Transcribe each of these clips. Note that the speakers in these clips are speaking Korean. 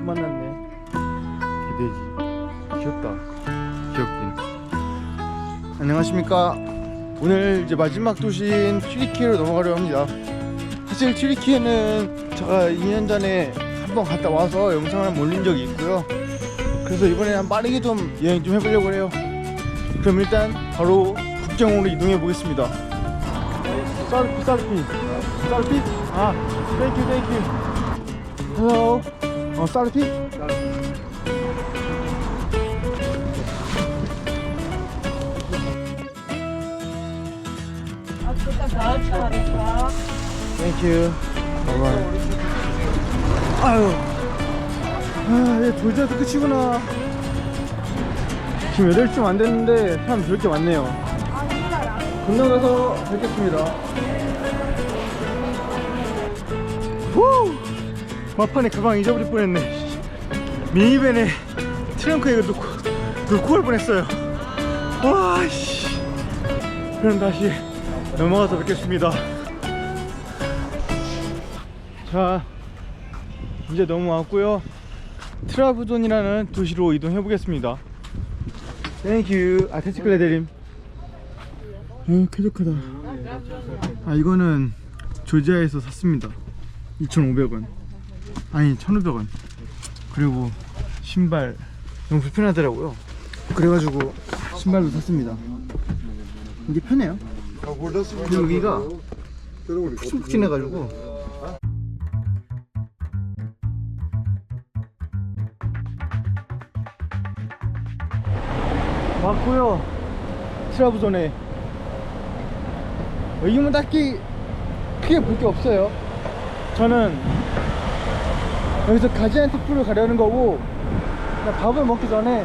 또 만났네. 개돼지. 귀엽다. 귀엽긴. 안녕하십니까. 오늘 이제 마지막 도시인 튀리키예로 넘어가려 합니다. 사실 튀리키예는 제가 2년 전에 한 번 갔다 와서 영상을 한번 올린 적이 있고요. 그래서 이번에 한 빠르게 좀 여행 좀 해보려고 해요. 그럼 일단 바로 국경으로 이동해 보겠습니다. 쌀피 쌀피 쌀피 아 땡큐 땡큐 헬로 어 쌀피? 땡큐 아유. 아 얘 돌자도 끝이구나. 지금 8시쯤 안 됐는데 사람 저렇게 많네요. 건너가서 뵙겠습니다. 후! 막판에 가방 잊어버릴 뻔했네. 미니밴에 트렁크에 이거 놓고 놓고 갈 뻔했어요. 와씨. 그럼 다시 넘어가서 뵙겠습니다. 자 이제 넘어왔고요. 트라부존이라는 도시로 이동해 보겠습니다. 땡큐 아 테스클레 대림. 어 쾌적하다. 아 이거는 조지아에서 샀습니다. 2,500원 아니 1,500원. 그리고 신발 너무 불편하더라고요. 그래가지고 신발도 샀습니다. 이게 편해요? 여기가 푹신푹신해가지고. 왔고요. 트라부존에. 여기는 딱히 크게 볼 게 없어요. 저는 여기서 가지안테프를 가려는 거고 밥을 먹기 전에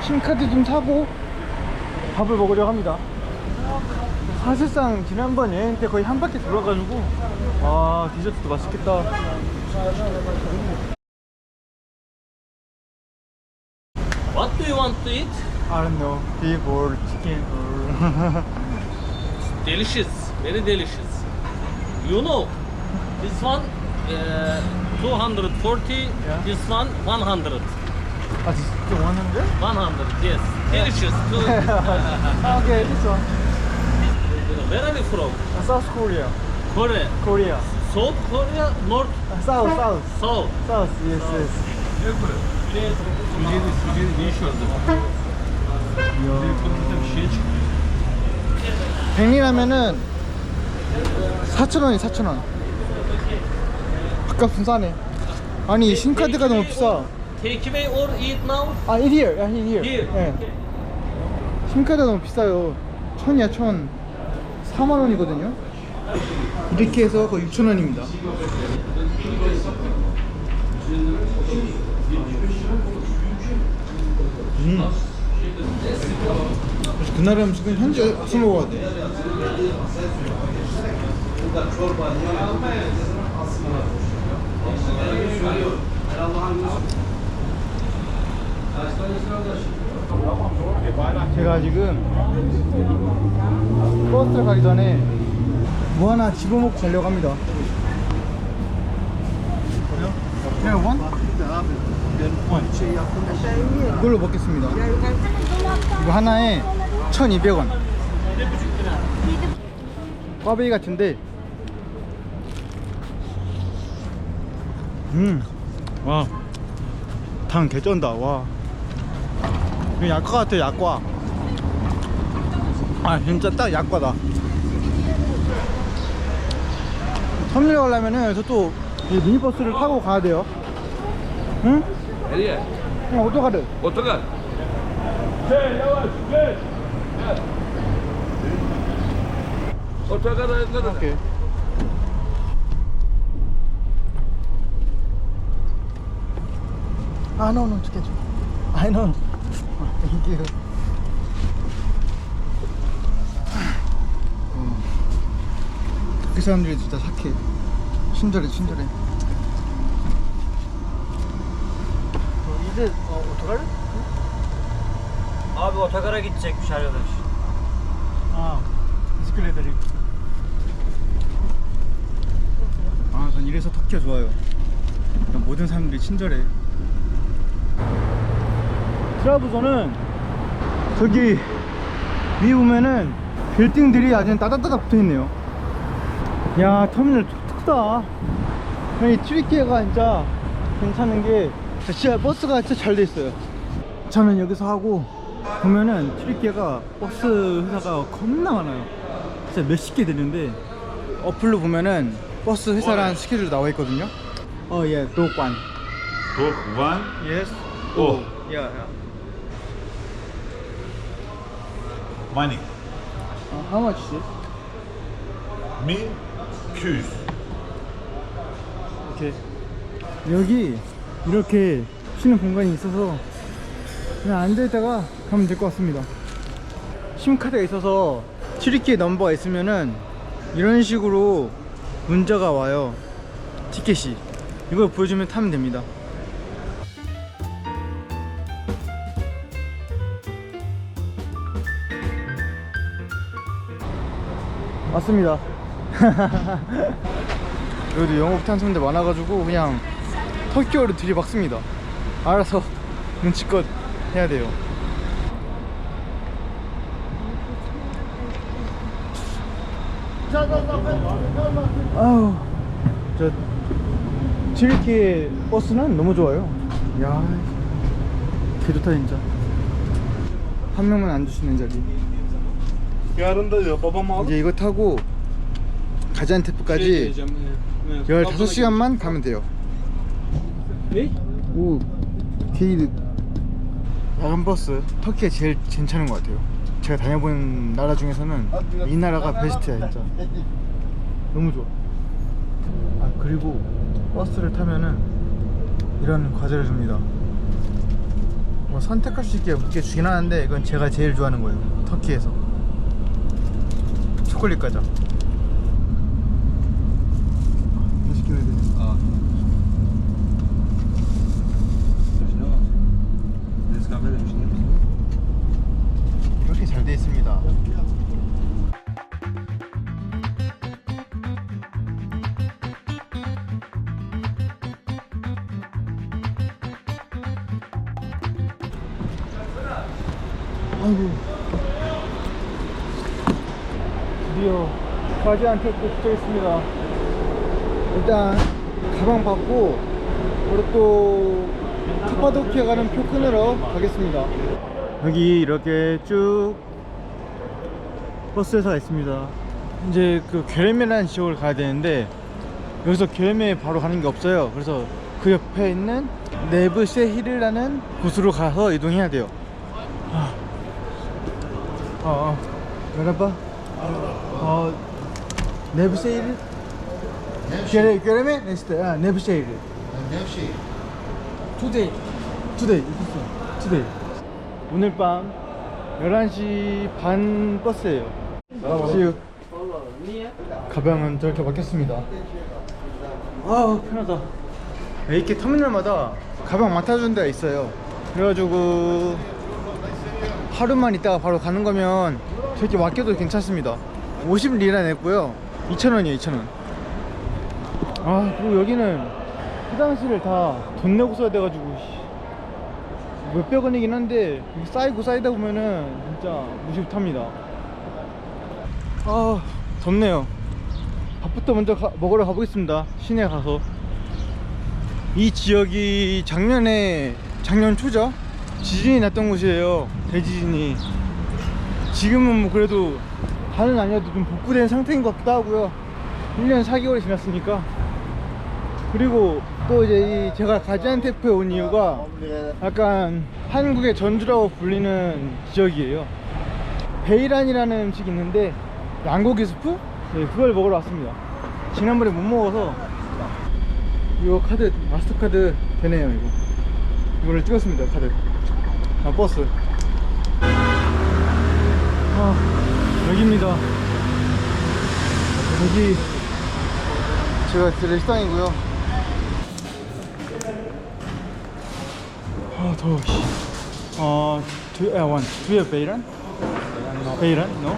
심카드 좀 사고 밥을 먹으려고 합니다 사실상 지난번 여행 때 거의 한 바퀴 돌아가지고 아 디저트도 맛있겠다 What do you want to eat? I don't know beef or chicken or Delicious, very delicious. You know, this one uh, 240, Yeah. this one 100. 아 진짜 100? 100, yes. Delicious too. 아 오케이 this one Where are you from? 아, South Korea Korea. Korea South Korea, North, 아, South South South. South yes yes 백리라면은 4,000원이 4,000원 아깝은 싸네 아니 신카드가 너무 비싸. Take away or eat now? 아 here. 야 here. Here. 예. 심카드가 너무 비싸요. 천이야 천. 4만원이거든요. 이렇게 해서 거의 6천원입니다. 음. 그래서 그날의 음식은 현재 와서 먹어야 돼 제가 지금 버스 가기 전에 뭐 하나 집어먹고 가려고 합니다. 이걸로 먹겠습니다. 이거 하나에 1,200원. 꽈배기 같은데. 음. 와. 당 개쩐다. 와. 이거 약과 같아 약과 아 진짜 딱 약과다 섬유를 가려면은 여기서 또이 미니버스를 타고 가야 돼요 응? Otogar. Otogar'a ne kadar? 오케이 아 노, 노, 죽게 줘 아이 노 땡큐 그 사람들이 진짜 착해 친절해 친절해 İyi de o- otogar? Abi otogara gidecekmiş arkadaş. 아, 비스클레들이. 아, 전 이래서 터키가 좋아요. 모든 사람들이 친절해. 트라부선은 저기 위에 보면은 빌딩들이 아주 따닥따닥 붙어 있네요. 야 터미널 크다. 이 트리키가 진짜 괜찮은 게 진짜 버스가 진짜 잘 돼 있어요. 저는 여기서 하고 보면은 트리키가 버스 회사가 겁나 많아요. 진짜 몇십 개 되는데 어플로 보면은 버스 회사랑 스케줄 나와 있거든요. 어, 예, 도관. One. Yes. Oh. 야, 야. Money. 어, how much is it? Me. Küs. 오케이. 여기 이렇게 쉬는 공간이 있어서 그냥 앉아있다가 가면 될 것 같습니다. 심카드가 있어서 트리키의 넘버가 있으면은 이런 식으로 문자가 와요. 티켓이. 이걸 보여주면 타면 됩니다. 맞습니다. 여기도 영업 탄손들 많아가지고 그냥 터키어를 들이박습니다. 알아서 눈치껏 해야 돼요. 아우, 저 튀르키 버스는 너무 좋아요. 야, 개 좋다 진짜. 한 명만 앉으시는 자리. Yarın da ya babam aldı. 이제 이거 타고 가지안테프까지 15시간만 가면 돼요. Ne? 오, 케이드 야간 버스 터키가 제일 괜찮은 것 같아요. 제가 다녀본 나라 중에서는 이 나라가 베스트야 진짜. 너무 좋아. 아 그리고 버스를 타면은 이런 과자를 줍니다. 뭐 선택할 수 있게 몇개 주긴 하는데 이건 제가 제일 좋아하는 거예요. 터키에서 과자. 가지안테프 도착했습니다. 일단 가방 받고 바로 또 카파도키아 가는 표 끊으러 가겠습니다. 여기 이렇게 쭉 버스 회사가 있습니다. 이제 그 게레메라는 지역을 가야 되는데 여기서 게레메 바로 가는 게 없어요. 그래서 그 옆에 있는 네브세히르라는 곳으로 가서 이동해야 돼요. 아, 어, 어, 여러분, 네스트, 아, 네브세히르. 투데이 투데이 투데이 오늘 밤 11시 반 버스예요. See 가방은 저렇게 막혔습니다. 아 편하다. 이렇게 터미널마다 가방 맡아주는 데가 있어요? 그래가지고 하루만 있다가 바로 가는 거면 저렇게 맡겨도 괜찮습니다. 50 리라 냈고요 2,000원이에요 2,000원. 아 그리고 여기는 화장실을 다 돈 내고 써야 돼가지고 씨, 몇백 원이긴 한데 쌓이고 쌓이다 보면은 진짜 무시 못합니다. 아 덥네요. 밥부터 먼저 가- 먹으러 가보겠습니다. 시내 가서. 이 지역이 작년에 작년 초죠? 지진이 났던 곳이에요. 대지진이. 지금은 뭐 그래도 다는 아니어도 좀 복구된 상태인 것 같기도 하고요 1년 4개월이 지났으니까 그리고 또 이제 이 제가 가지안 테프에 온 이유가 약간 한국의 전주라고 불리는 지역이에요. 베이란이라는 음식이 있는데 양고기 스프? 네, 그걸 먹으러 왔습니다. 지난번에 못 먹어서 이거 카드 마스터카드 되네요 이거. 이거를 찍었습니다 카드. 아 버스. 아 여기입니다. 여기 제가 들을 식당이고요. 아 더워 아, 원, do you have 베이란? 베이란? No?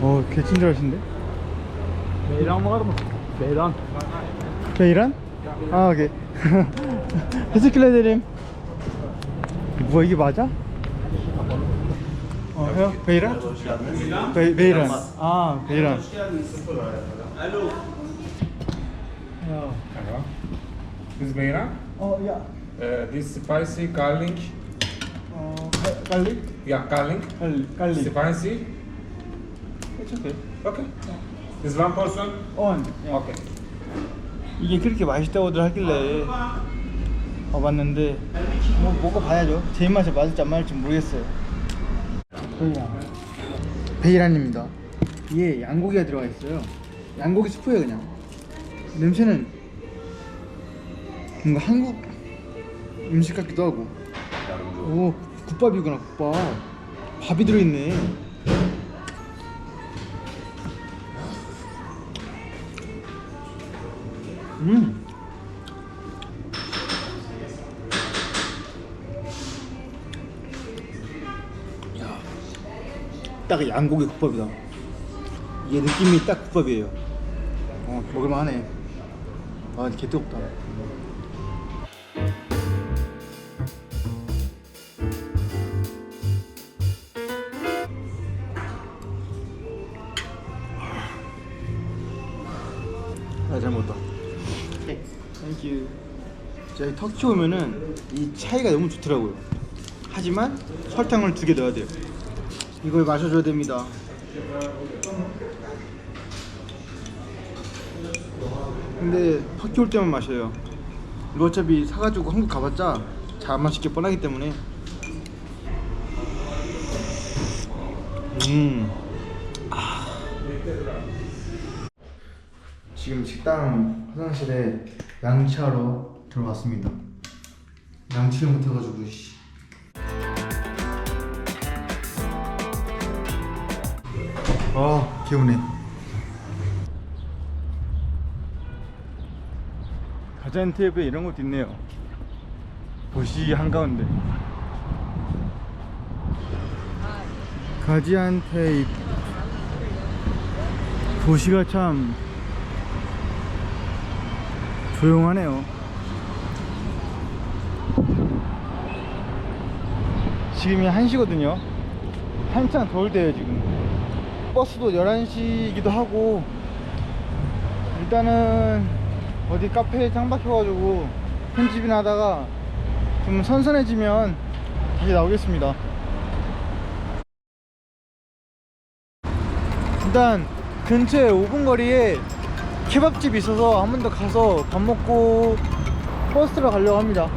어, 개 친절하신데? Var mı? Beyran. 베이란? 아 오케이 Teşekkür ederim 뭐 이게 맞아? 어 형? 베이란? 베, 베이란 아 베이란 This Beira. 어야 Uh, this spicy garlic. 어 갈릭? Yeah, garlic. 갈릭 갈릭 Spicy. It's okay Okay. This one portion. on Okay. 이게 그렇게 맛있다고들 하길래 와봤는데 뭐 먹어봐야죠 제 입맛에 맞을지 안 맞을지 모르겠어요 베이란 베이란입니다. 이게 양고기가 들어가 있어요. 양고기 스프예요 그냥. 냄새는 뭔가 한국 음식 같기도 하고. 오 국밥이구나 국밥. 밥이 들어있네. 음 딱 양고기 국밥이다. 이게 느낌이 딱 국밥이에요. 어, 먹을만하네. 아, 개 뜨겁다. 아, 잘 먹었다. 땡큐. 저희 터키 오면은 이 차이가 너무 좋더라고요. 하지만 설탕을 두 개 넣어야 돼요. 이걸 마셔줘야 됩니다. 근데 터키 올 때만 마셔요. 이거 어차피 사가지고 한국 가봤자 잘 안 마실 게 뻔하기 때문에. 음. 아. 지금 식당 화장실에 양치하러 들어왔습니다. 양치를 못해가지고 아 개운해 가자안테이프에 이런 것도 있네요. 도시 한가운데. 가지안테이프. 도시가 참 조용하네요. 지금이 1시거든요. 한창 더울 때예요 지금 버스도 11시이기도 하고 일단은 어디 카페에 짱 박혀가지고 편집이나 하다가 좀 선선해지면 다시 나오겠습니다. 일단 근처에 5분 거리에 케밥집이 있어서 한 번 더 가서 밥 먹고 버스로 가려고 합니다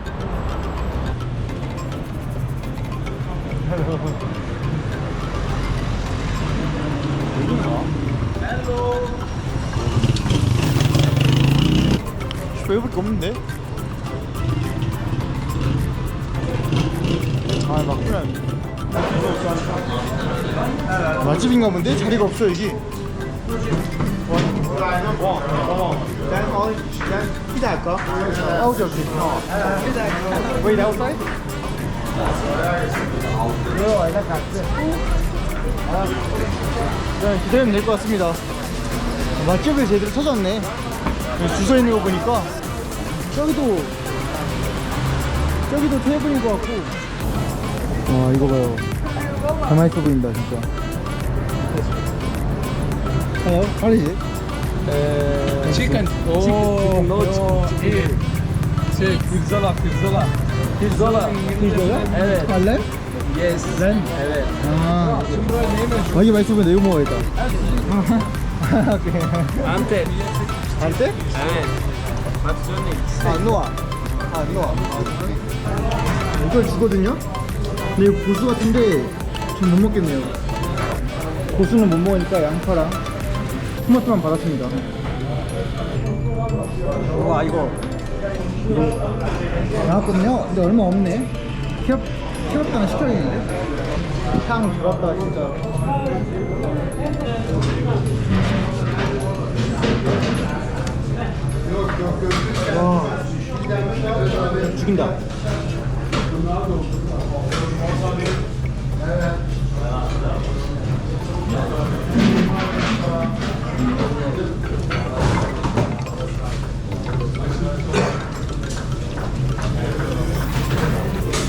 별볼게 없는데? 아 막구나 맛집인가 본데? 자리가 없어 여기 아 오케이 오케이 Wait outside? 아, 그냥 기다리면 될 것 같습니다 맛집을 제대로 찾았네 여기 주소 있는 거 보니까 저기도 저기도 테이블인 것 같고 와 이거 봐요 다 맛있어 보인다 진짜 어? 빨리지? Chicken. Oh, no chicken. Şey, pirzola, pirzola. Pirzola. 이거요? Evet. 갈래? Yes. 렌? Evet. 아 Şimdi buraya neyi meşhur? 아, 이 오케이 Antep. 갈때? Evet. Matzoni. 아, 안 녹아. 아, 안 녹아. 이걸 주거든요? 근데 이거 고수 같은데 전못 먹겠네요. 고수는 못 먹으니까 양파랑 토마토만 받았습니다. 와, 이거. 이거 나왔거든요? 근데 얼마 없네. 키업, 키업다는 시켜야겠는데? 향 들었다, 진짜. 와. 죽인다.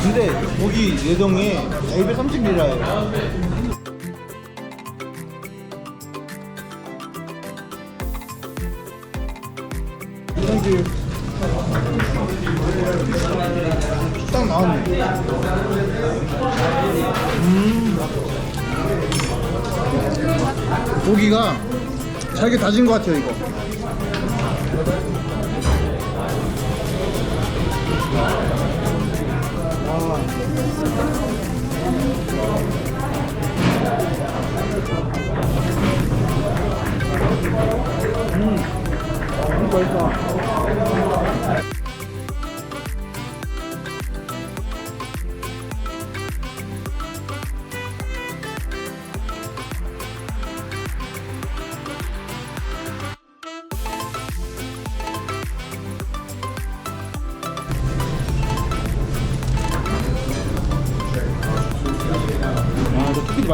근데 거기 예동이 1배 30리라예요. 딱 나왔네. 음. 고기가 잘게 다진 것 같아요 이거. 특히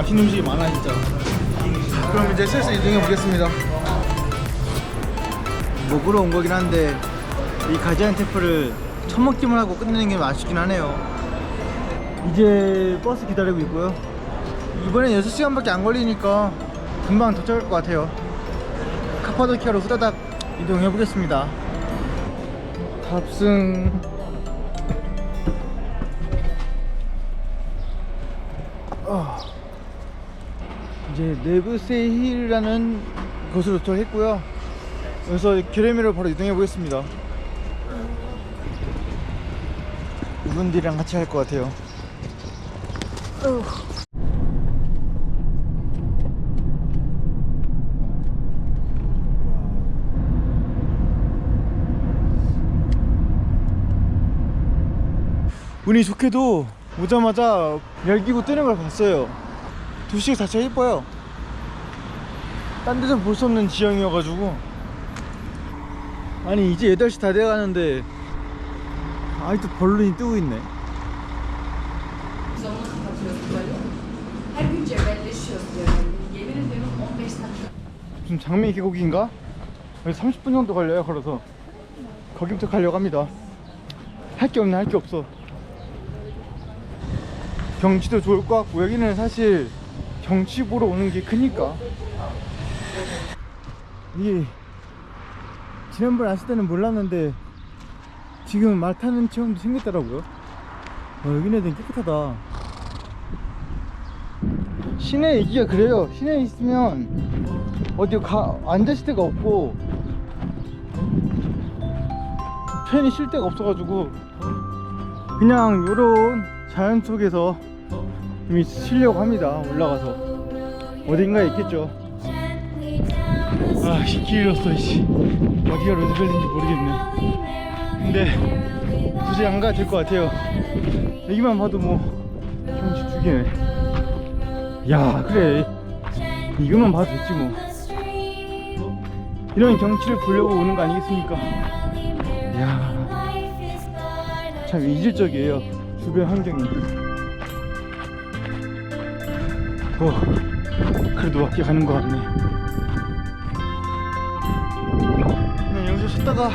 맛있는 음식이 많아 진짜. 그럼 이제 슬슬 이동해 보겠습니다. 먹으러 온 거긴 한데 이 가지안테프를 첫 먹기만 하고 끝내는 게 아쉽긴 하네요. 이제 버스 기다리고 있고요. 이번엔 6시간밖에 안 걸리니까 금방 도착할 것 같아요. 카파도키아로 후다닥 이동해 보겠습니다. 탑승. 아, 이제 네브세힐이라는 곳으로 도착했고요. 여기서 게레미로 바로 이동해 보겠습니다. 이분들이랑 같이 할 것 같아요. 운이 좋게도 오자마자 열기구 뜨는 걸 봤어요. 도시가 자체가 예뻐요. 딴 데서 볼 수 없는 지형이어가지고. 아니, 이제 8시 다 돼가는데, 아직도 벌룬이 뜨고 있네. Her gün cebelleşiyoruz yani. Yemin ediyorum 15 dakika. 무슨 장미 계곡인가? 여기 30분 정도 걸려요, 걸어서. 거기부터 가려고 합니다. 할 게 없네, 할 게 없어. 경치도 좋을 것 같고, 여기는 사실 경치 보러 오는 게 크니까. 이게, 지난번에 왔을 때는 몰랐는데, 지금 말 타는 체험도 생겼더라고요. 어, 여기네들은 깨끗하다. 시내에 있기가 그래요. 시내에 있으면, 어디 가 앉으실 데가 없고 편히 쉴 데가 없어가지고 그냥 요런 자연 속에서 좀 쉬려고 합니다 올라가서 어딘가에 있겠죠 아 씨, 길 잃었어 씨. 어디가 로즈밸리인지 모르겠네. 근데 도저히 안 가도 될 것 같아요. 여기만 봐도 뭐 경치 죽이네. 야 그래. 이것만 봐도 됐지 뭐. 이런 경치를 보려고 오는 거 아니겠습니까? 이야 참 이질적이에요 주변 환경이. 어 그래도 밖에 가는 거 같네 쉬다가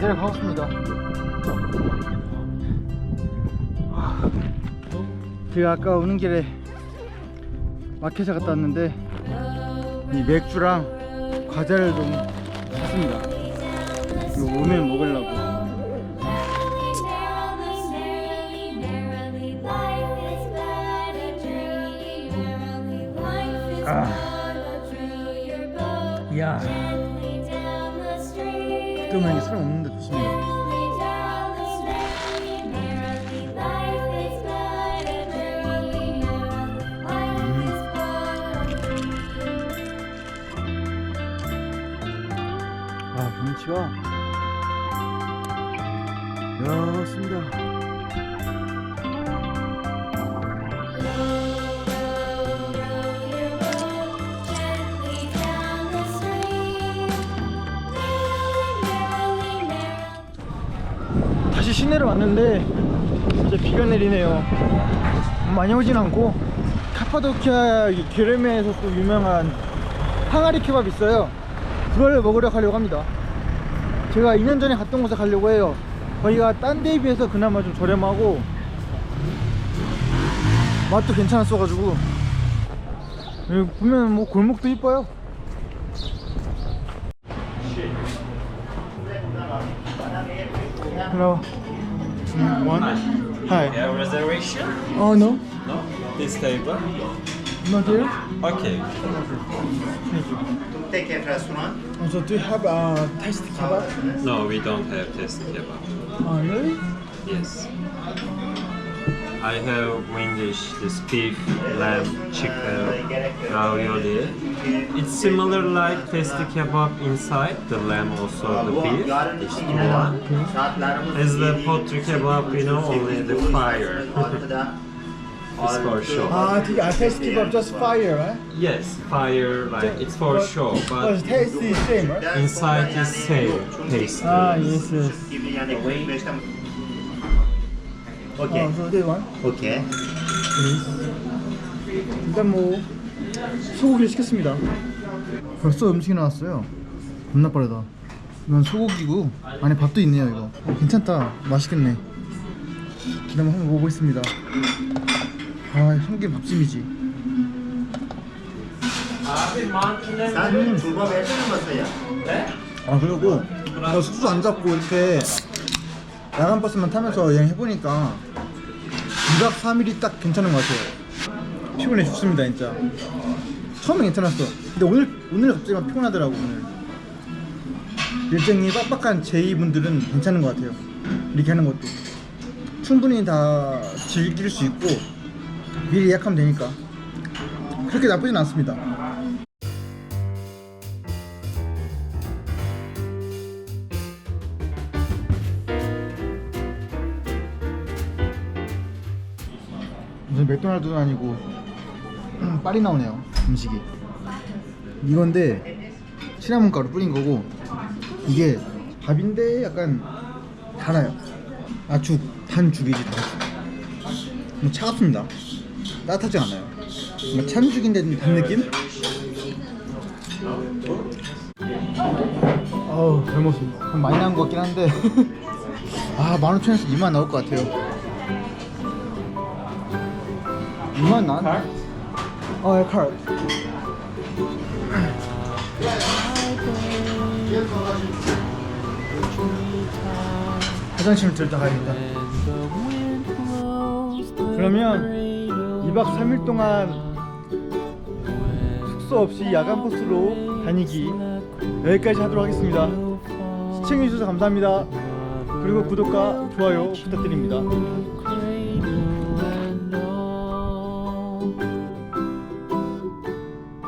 내려가겠습니다 제가 아까 오는 길에 마켓에 갔다 왔는데 이 맥주랑 과자를 좀 샀습니다. 이거 오늘 먹으려고. 이게 사람 없는데 좋습니다. 아, 경치가 좋습니다. 시 시내로 왔는데 이제 비가 내리네요. 많이 오진 않고 카파도키아 이 게르메에서 또 유명한 항아리 케밥 있어요. 그걸 먹으러 가려고 합니다. 제가 2년 전에 갔던 곳에 가려고 해요. 거기가 딴 데에 비해서 그나마 좀 저렴하고 맛도 괜찮았어가지고 여기 보면 뭐 골목도 이뻐요. Hello. One. Hi. Yeah, reservation? Oh no, No? This table? not here. Okay. Take a restaurant. Also, do you have a taste kebab? No, we don't have test kebab. Oh really? Yes. I have main dish, this beef, lamb, chicken, ravioli. It's similar like testi kebab inside, the lamb also the beef, it's two one. As the potri kebab, you know, only the fire. it's for show. Ah, the uh, taste kebab just fire, right? Yes, fire, like it's for show, But but taste is same, right? inside is same taste. Ah, yes, yes. Okay. Oh, so they want. Okay. 일단 뭐 소고기를 시켰습니다. 벌써 음식이 나왔어요. 겁나 빠르다. 이건 소고기고 안에 밥도 있네요 이거. 어, 괜찮다. 맛있겠네. 그다음 한번 먹어보겠습니다. 아 향기 밥심이지. Sen çorba versene masaya. 아 그리고 저 숙소 안 잡고 이렇게 야간 버스만 타면서 여행 해보니까 2박 3일이 딱 괜찮은 것 같아요. 피곤해 죽습니다 진짜. 처음엔 괜찮았어. 근데 오늘 오늘 갑자기 막 피곤하더라고 오늘. 일정이 빡빡한 제이분들은 괜찮은 것 같아요. 이렇게 하는 것도. 충분히 다 즐길 수 있고 미리 예약하면 되니까. 그렇게 나쁘진 않습니다 맥도날드도 아니고 음, 빨리 나오네요 음식이. 이건데 시나몬 가루 뿌린 거고 이게 밥인데 약간 달아요. 아죽단 죽이지 단죽. 뭐 차갑습니다. 따뜻하지 않아요. 뭔가 찬 죽인데 단 느낌? 어우 잘 먹었습니다. 좀 많이 나온 것 같긴 한데. 아 15,000원에서 2만 나올 것 같아요 2만 난? 어, 예, 카드. 화장실 들다 가야겠다. 그러면 2박 3일 동안 숙소 없이 야간 버스로 다니기 여기까지 하도록 하겠습니다. 시청해주셔서 감사합니다. 그리고 구독과 좋아요 부탁드립니다.